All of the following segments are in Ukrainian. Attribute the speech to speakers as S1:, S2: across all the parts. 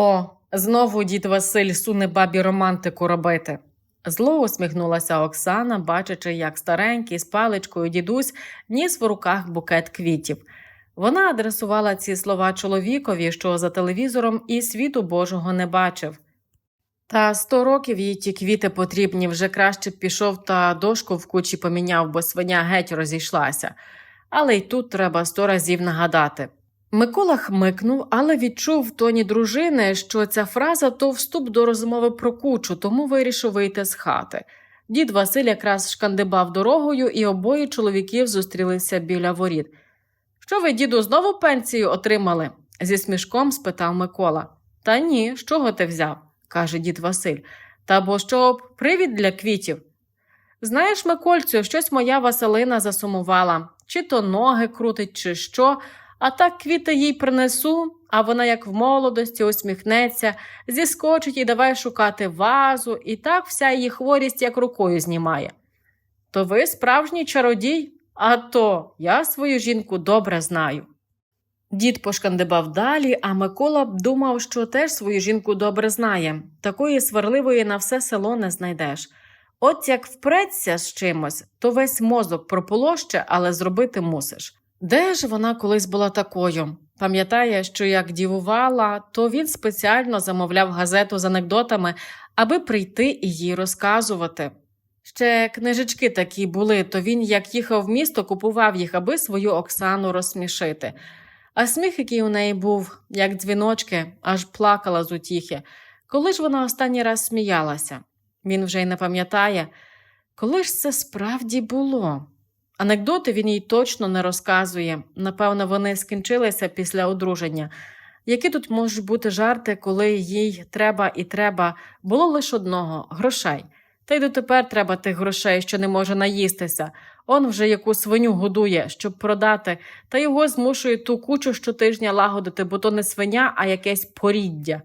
S1: О, знову дід Василь суне бабі романтику робити. Зло усміхнулася Оксана, бачачи, як старенький з паличкою дідусь ніс в руках букет квітів. Вона адресувала ці слова чоловікові, що за телевізором і світу Божого не бачив. Та сто років їй ті квіти потрібні, вже краще б пішов та дошку в кучі поміняв, бо свиня геть розійшлася. Але й тут треба сто разів нагадати. Микола хмикнув, але відчув в тоні дружини, що ця фраза то вступ до розмови про кучу, тому вирішив вийти з хати. Дід Василь якраз шкандибав дорогою, і обоє чоловіків зустрілися біля воріт. Що ви, діду, знову пенсію отримали? зі смішком спитав Микола. Та ні, з чого ти взяв? каже дід Василь. Та бо щоб привід для квітів. Знаєш, Микольцю, щось моя Василина засумувала, чи то ноги крутить, чи що, а так квіти їй принесу, а вона, як в молодості, усміхнеться, зіскочить і давай шукати вазу, і так вся її хворість як рукою знімає. То ви справжній чародій? А то я свою жінку добре знаю. Дід пошкандибав далі, а Микола думав, що теж свою жінку добре знає. Такої сварливої на все село не знайдеш. От як впреться з чимось, то весь мозок прополоще, але зробити мусиш. Де ж вона колись була такою? Пам'ятає, що як дівувала, то він спеціально замовляв газету з анекдотами, аби прийти і їй розказувати. Ще книжечки такі були, то він, як їхав в місто, купував їх, аби свою Оксану розсмішити. А сміх, який у неї був, як дзвіночки, аж плакала з утіхи. Коли ж вона останній раз сміялася? Він вже й не пам'ятає. Коли ж це справді було? Анекдоти він їй точно не розказує. Напевно, вони скінчилися після одруження. Які тут можуть бути жарти, коли їй треба і треба, було лише одного грошей. Та й дотепер треба тих грошей, що не може наїстися. Он вже яку свиню годує, щоб продати, та його змушує ту кучу щотижня лагодити, бо то не свиня, а якесь поріддя.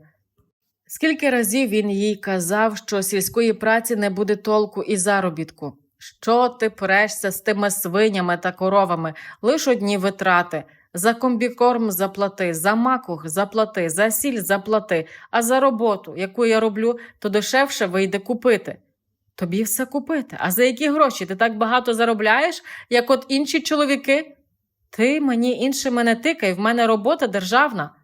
S1: Скільки разів він їй казав, що сільської праці не буде толку і заробітку. Що ти прешся з тими свинями та коровами, лиш одні витрати. За комбікорм заплати, за макух заплати, за сіль заплати, а за роботу, яку я роблю, то дешевше вийде купити. Тобі все купити. А за які гроші? Ти так багато заробляєш, як от інші чоловіки? Ти мені іншими не тикай, в мене робота державна.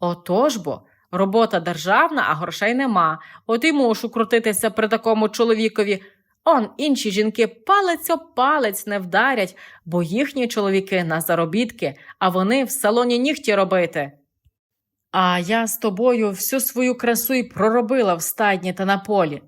S1: Отож бо, робота державна, а грошей нема. От і мушу крутитися при такому чоловікові. Он інші жінки палець об палець не вдарять, бо їхні чоловіки на заробітки, а вони в салоні нігті робити. А я з тобою всю свою красу й проробила в стайні та на полі.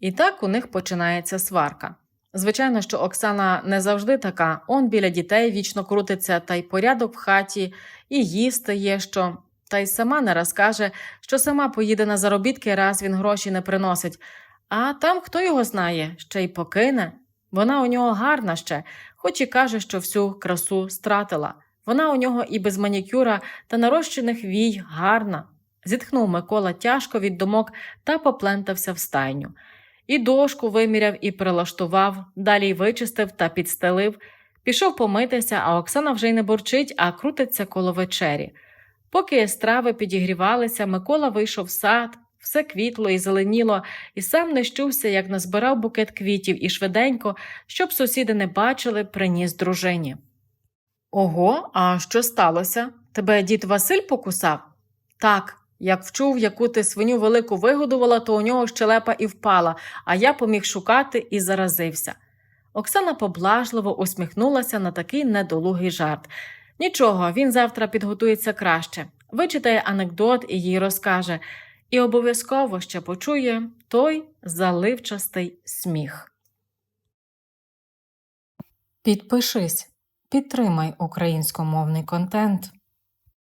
S1: І так у них починається сварка. Звичайно, що Оксана не завжди така, он біля дітей вічно крутиться, та й порядок в хаті, і їсти є що. Та й сама не раз каже, що сама поїде на заробітки, раз він гроші не приносить. А там хто його знає, ще й покине. Вона у нього гарна ще, хоч і каже, що всю красу стратила. Вона у нього і без манікюра та нарощених вій гарна. Зітхнув Микола тяжко від думок та поплентався в стайню. І дошку виміряв і прилаштував, далі й вичистив та підстелив. Пішов помитися, а Оксана вже й не бурчить, а крутиться коло вечері. Поки страви підігрівалися, Микола вийшов в сад, все квітло і зеленіло, і сам не щувся, як назбирав букет квітів і швиденько, щоб сусіди не бачили, приніс дружині. Ого, а що сталося? Тебе дід Василь покусав? Так. Як вчув, яку ти свиню велику вигодувала, то у нього щелепа і впала, а я поміг шукати і заразився. Оксана поблажливо усміхнулася на такий недолугий жарт. Нічого, він завтра підготується краще, вичитає анекдот і їй розкаже, і обов'язково ще почує той заливчастий сміх. Підпишись, підтримай українськомовний контент.